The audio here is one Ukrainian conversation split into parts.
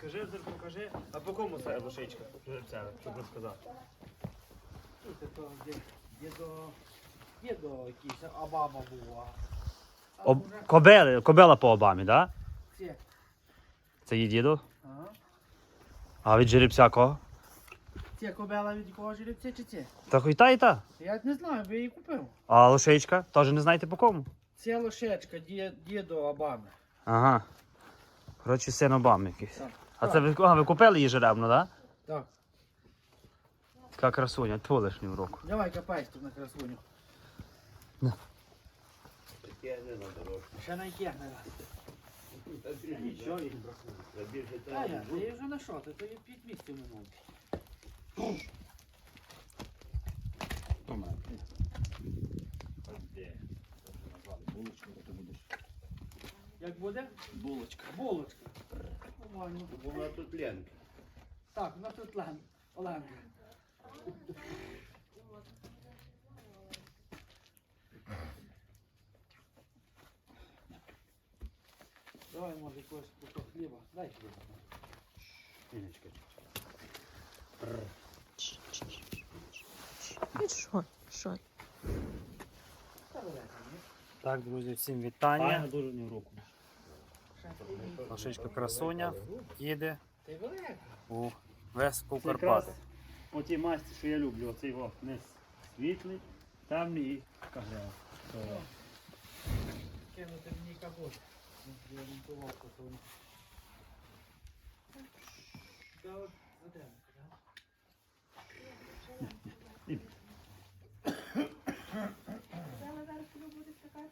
Скажи, Зир, покажи. А по кому це лошичка? Жеребця, щоб розказати. Тут то де, дідо, дідо якийсь, Обама була. А Об... Кобели, кобела по обамі, так? Да? ці. Це її діду. Ага. А від жеребця кого? Ці кобела від кого жеребці чи ці? Так і та, і та. Я не знаю, бо я її купив. А лошичка? Теж не знаєте по кому? Це лошечка, ді- дідо Обами. Ага. Коротше, син Обами якийсь. Так. А це ви, а, ви купили її жеребну, так? Так, Така красуня, тьфу лишню руку. давай копайся тут на красуню. Тягне на дорожку. Не раз. Нічого їх бракує. Забільше А я, її вже на що? Ти то є 5 місяців минуло. Як буде? Булочка. Булочка. Нормально. Була тут Ленка. Так, у нас тут Лен. Оленка. Давай, може, якогось кусок хліба. Дай хліба. Ніночка. Що? Що? Та велика, ні? Так, друзі, всім вітання. Паня дуже не в руку. Лошичка красуня їде у Веску Карпати. по тій масті, що я люблю, оцей вовк низ світлий, там і кагляв. Кинути мені капот. Я орієнтував, да?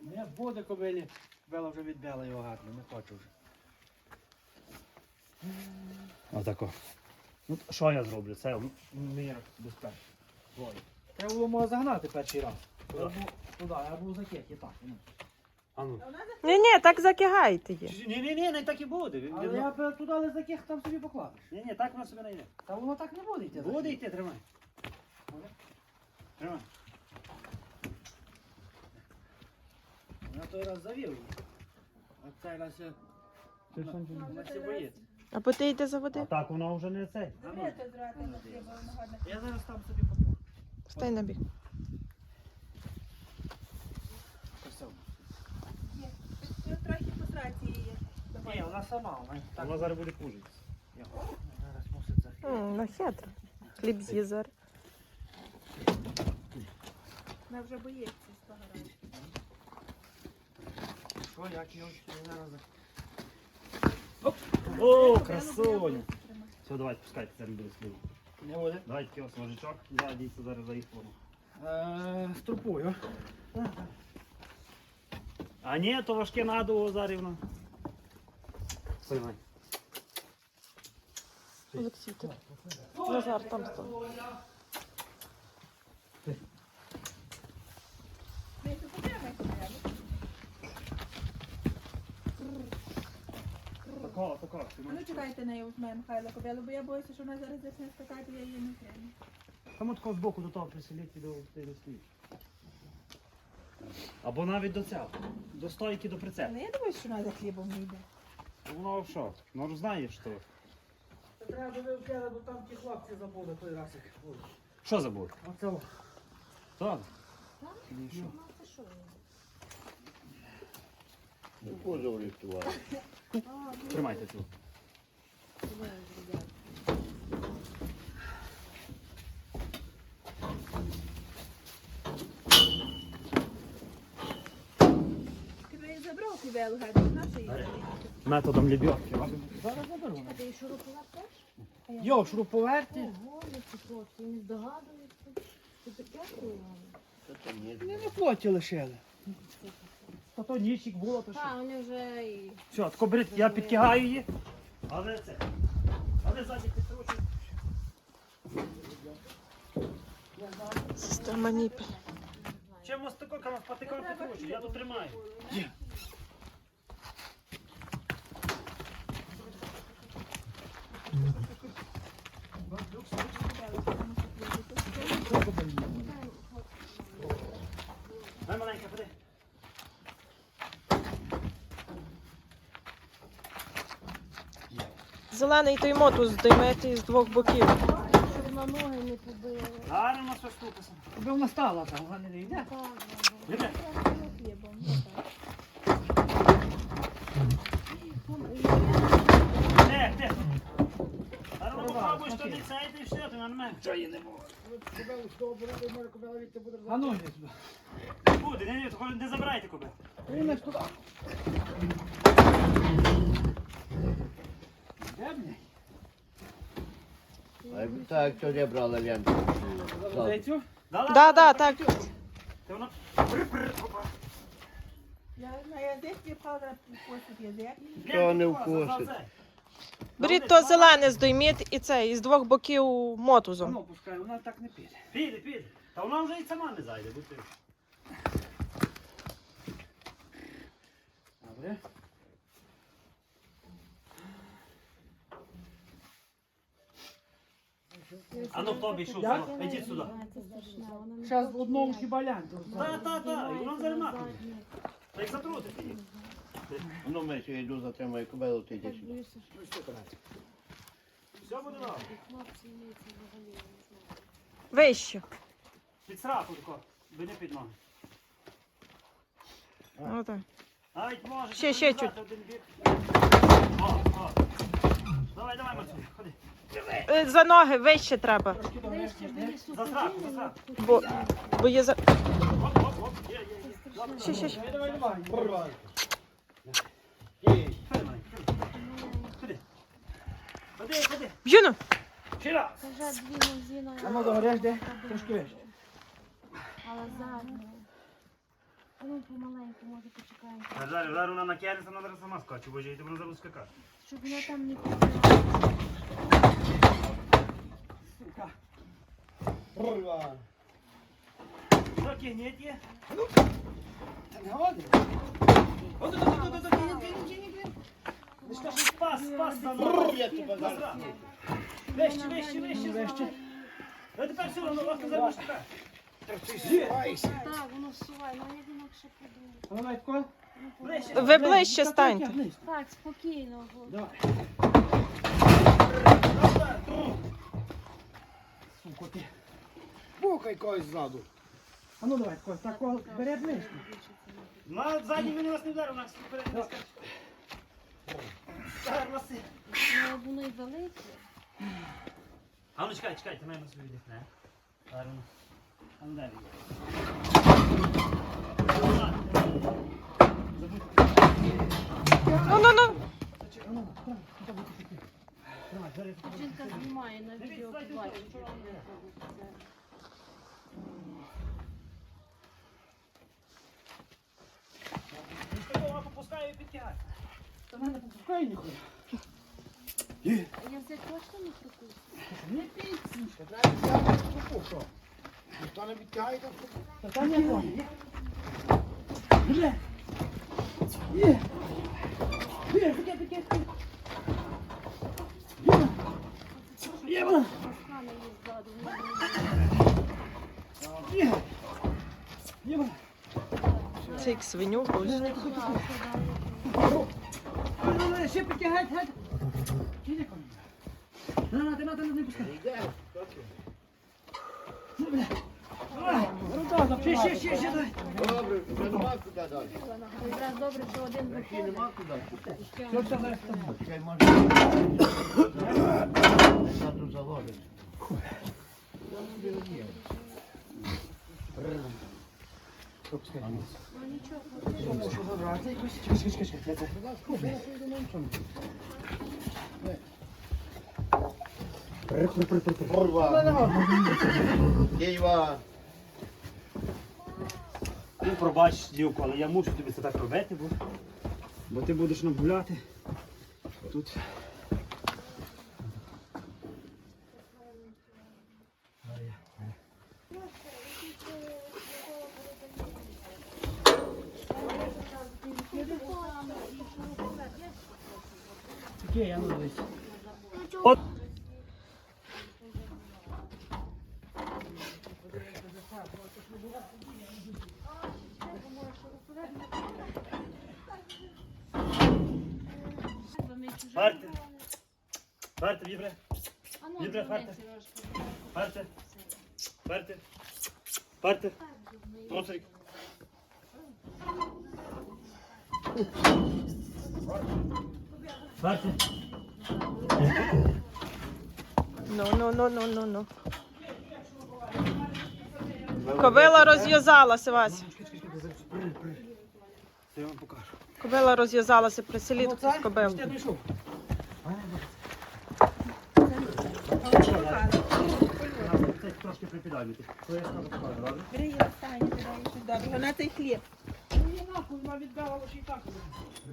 Не буде кобилі. Бела вже відбила його гарно, не хочу вже. Отако. Ну, що я зроблю? Це мир безпеки. Твоє. Треба було мого загнати перший раз. Туди, я був за кек, і так. ну. А ну. Ні, ні, так закигайте її. Ні, ні, ні, не так і буде. Він- Але він- я б туди але за там собі покладеш. Ні, ні, так воно собі не йде. Та воно так не буде йти. Буде йти, тримай. Тримай. Я той раз завів її. А цей раз я... Вона все боїться. А бо ти йди А заводи. так воно вже не цей. Ну, Я зараз там собі попав. Стай на бік. Красиво. Трохи посраці її. Ні, вона сама, вона так. Воно зараз буде пужитися. Зараз мусить захистити. Ну, хитро. Хліб з'їзер. Вона вже боїться з того разу. Що, як його зараз зах- О, красоня. Все, давайте, пускайте, це не буде слів. Не буде? Давайте такий ось ложечок. Я дійсно зараз за їх воно. Е, Струпую. А ні, то важке надо зарівно. Стой, Олексій, ти. Назар там став. Ви це потримайте треба. Такого, такого. А ну чекайте неї в мене, Михайло Кобело, бо я боюся, що вона зараз почне скакати, я її не тримаю. Там от такого збоку до того присиліть до тієї стоїть. Або навіть до цього. До стойки, до прицепу. Але я думаю, що вона за хлібом не йде. Воно що? Ну знаєш що. Треба би ви взяли, бо там ті хлопці забули той раз як були. Що забув? Оце о. Так. Тримайте цю. Її. Методом лебедки. Зараз заберу. А ти шурупова теж? Йо, шуруповерті. Ого, я це не здогадується. Ти таке. Не на плоті лишили. Та то нічик було, то що. А, вони вже і... Все, тако беріть, я підтягаю її. Але це. Але ззаді підкручую. Система ніпель. Чим ось тако кама патиком підкручую, я тут тримаю. Зелений той мотус здіймете з двох боків. Щоб на ноги не побили. Гарно все штука. Аби вона стала там, вона не йде. Так, Де, де? Ну попробуй, що не це, і все, ти на мене. Що її не було? А ну йди туди. Буде, ні, ні, не забирайте куби. Приймеш туди. Де не? Так, що не брала ленту. Зайцю? Да, да, так. Ти воно... Опа. Я на язик. Що не вкусить? Беріть то зелене здійміть і це, і з двох боків мотузом. ну, пускай, вона так не піде. Піде, піде. Та вона вже і сама не зайде, будь ти. Добре. А ну хто бійшов Я? сюди? Ідіть сюди. Зараз хоче одному хіба лянту. Та, та, та, і воно зараз. Заднє. Та їх затрутити їх. Ну, ми ще йду затримаю кобилу, ти йди сюди. Все буде я знаю. Вище. Під сраку тако, би під ноги. Отак. Навіть може. Ще, ще підв'язати один бік. О, о. Давай, давай, Мацюня, ходи. Е, За ноги вище треба. Бо, бо є за. Ще, ще, ще. Раз. Вже дві нозіна. А ну, догореш, де? Трошки вище. Але. А Ну, помаленьку, може почекаємо. Зараз, зараз вона накинеться, вона зараз сама скоче, бо йти вона зараз скакати. Щоб вона там не. Сука. Що, кігніть є? Та не годи. От, от, от, от, от. Ну що ж, спас, спас, ногу. Я тебе зараз. Вище, вище, вище, вище. А тепер все, зараз штука. Так, воно всуває, навіть інакше подумає. А ну, давай, тако. Ви ближче станьте. Так, спокійно. Давай. Сука ти. Букай когось ззаду. А ну давай, тако, тако, бери ближче. На задній він вас не вдарив, на вперед не. Зараз вас. Ну, воно і велике. А ну чекай, чекай, ти мене собі віддихне. Воно. А ну дай. Ну, ну, ну. Жінка знімає на відео, побачить. що вона робить. Такого попускаю і підтягай. Та мене попускай ніхуя. А Язик точно не прикусить? Не піцнішка, треба взяти штуку, що? Ніхто не відтягає там. Та там не годі. Бля. Є. Є, таке, таке, таке. Є. Є, вона. Паскана є ззаду. Вона Є. Є, вона. Це як свиню. ось. не класна, А, ну, ну, Ще підтягай, гай. Іди ко мені. На, на, ти на, ти не пускай. Ну, бля. Ще, ще, ще, ще, дай. Добре, вже нема куди далі. Якраз добре, що один виходить. Нема куди. Все, все, дай. Чекай, може. Ззаду заложить. Ну нічого, Що забрати? Курва. Діва. Ну, пробач, дівку, але я мушу тобі це так робити, бо, бо ти будеш нам гуляти. Тут. Марти. Перте, вібре. А ну, Вібре, дзвони, Харте. Сережка. Перте. Перте. Перте. Тросик. Ну, ну, ну, ну, ну, ну. Кобила розв'язалася, Вася. Це я вам покажу. Кобила розв'язалася при селі тут з кобил. Я трошки я добре? Бери даєш щось добре. На цей хліб.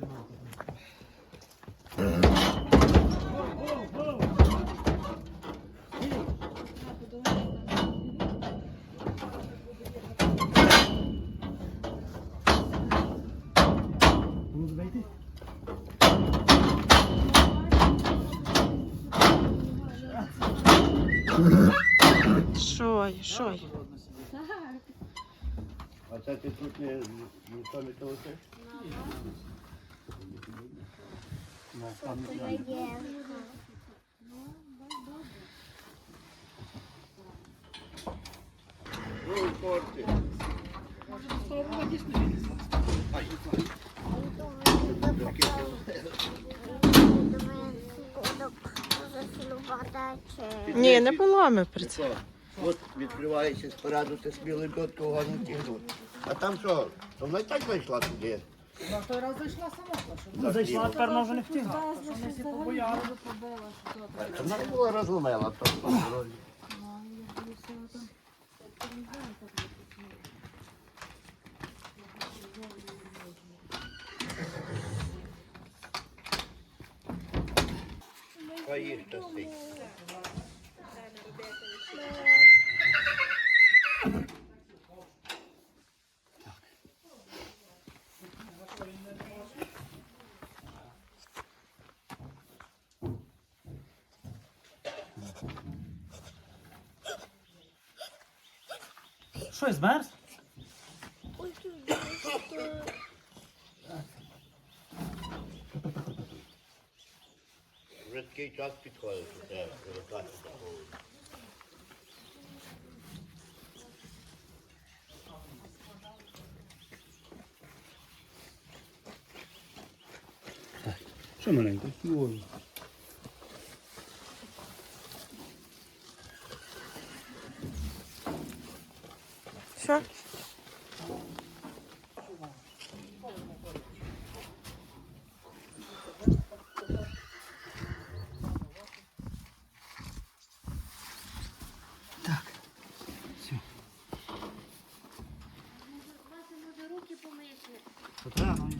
Ну. Що що й? А це ти тут не, ніхто не толосе? Ну, там не підальне. Ну, порти. Ні, не поламив при цьому. От відкривається спереду, ти смілий дотку горнуть тягнуть. А там що? То вона й так зайшла туди. Ну, той раз зайшла сама. що Ну, зайшла, а тепер вона вже не втягне. Вони всі побояли, побила, що добре. Вона не була розломила, то по дорозі. Ну, я буду все там. Я не знаю, як це писати. Хай їх щастить. Що, змерз? Вже такий час підходить, що треба вертатися. Що маленько? Що? То треба, ну,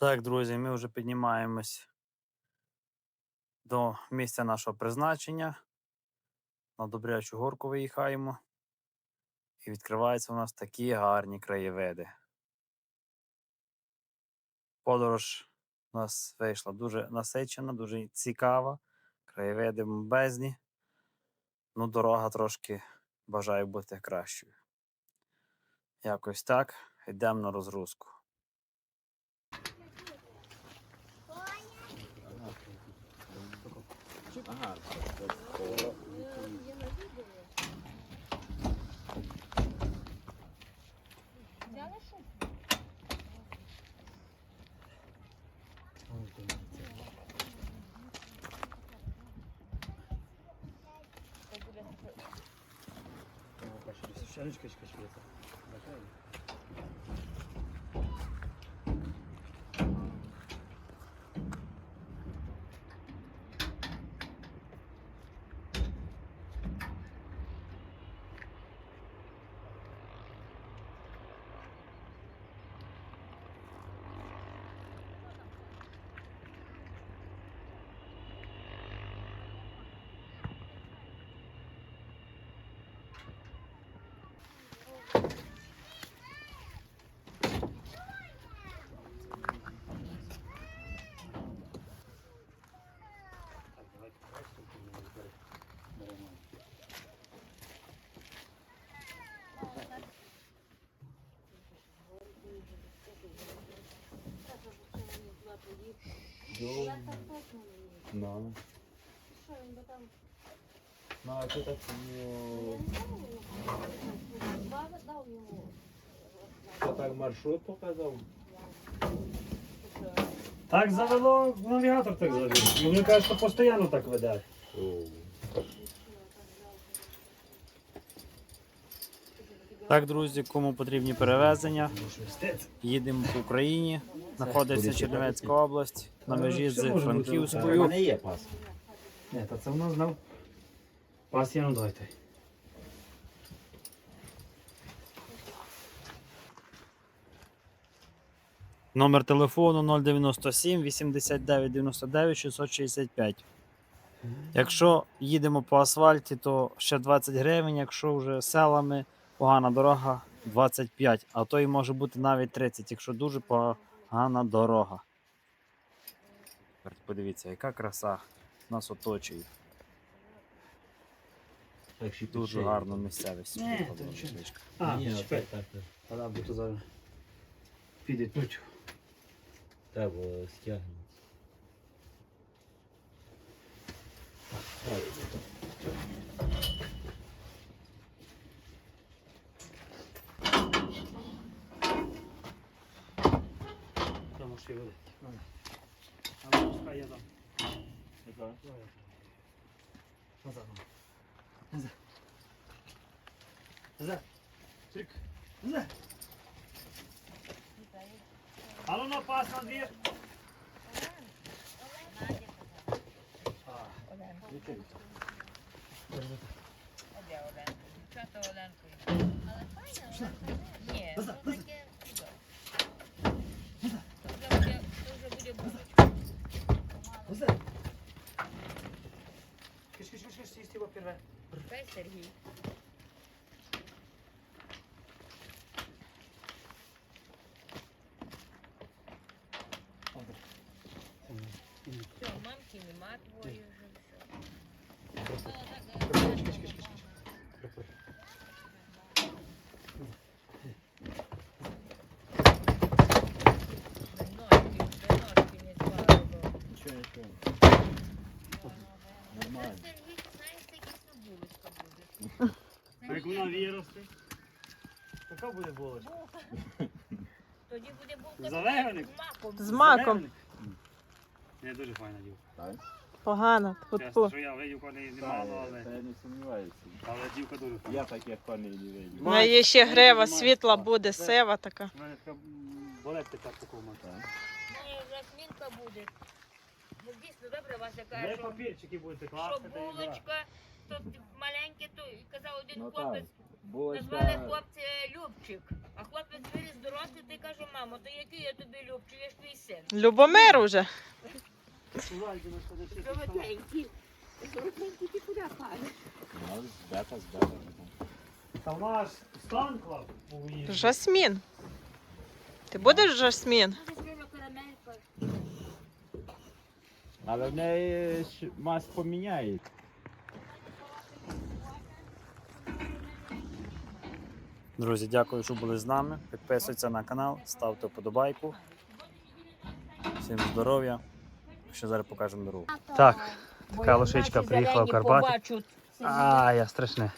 Так, друзі, ми вже піднімаємось до місця нашого призначення. На Добрячу горку виїхаємо. І відкриваються у нас такі гарні краєвиди. Подорож у нас вийшла дуже насичена, дуже цікава. Краєвиди бездні. Ну, дорога трошки бажаю бути кращою. Якось так. Йдемо на розгрузку. Шаричка, чекай, чекай. Так, давай, давай, щоб ти не розбери. Беремо. Ну. Ну, а ти так що так маршрут показав? Так завело, навігатор так завів. Ну, Мені кажуть, що постійно так веде. Так, друзі, кому потрібні перевезення, їдемо по Україні. Знаходиться Чернівецька область на межі з Франківською. мене є пас. Ні, та це в нас знав. Пас я ну дайте. Номер телефону 097 89 99 665. Якщо їдемо по асфальті, то ще 20 гривень, якщо вже селами погана дорога 25, а то і може бути навіть 30, якщо дуже погана дорога. Подивіться, яка краса нас оточує. Так, ще Дуже гарна місцевість. Ні, то нічого. А, Ні, чекай. так, так. Та бо то зараз піде тут. Треба стягнути. Тому що буде. А ну, пускай я дам. Давай. Назад. Назад. Назад. Чик. Назад. А ну на пас на двір. Назад. Сергій. Все, мамки нема твої вже все. Киш, киш, киш, киш. Приходь. Ножки, вже ножки не звали. Нічого, нічого. Нормально. Сергій, знаєш, такі булочка буде. А як вона виросте? Така буде булочка. Тоді буде булка Завеганик? з маком. З маком. Не дуже файна дівка. Погано. Чесно, що я видів коней немало, але, Та я не сумніваюся. але дівка дуже файна. Я таких коней не видів. В неї ще грива світла буде, сива така. У мене така м, болить така такого мати. Ну, жасмінка буде. Ну, дійсно, добре, Вася Де каже, папірчики будете що класти? та й булочка, то маленьке, то і казав один Ну хлопець, так, назвали хлопця Любчик. А хлопець виріс дорослий, ти каже, мамо, то який я тобі Любчик, я ж твій син. Любомир уже. Зайди, ну, ти куди падаєш? Ну, збета, збета. Та вона ж станкла у її. Жасмін. Ти будеш жасмін? Але в неї ж мазь Друзі, дякую, що були з нами. Підписуйтесь на канал, ставте вподобайку. Всім здоров'я. Ще зараз покажемо дорогу. Так, така лошичка приїхала в Карпати. А, я страшне.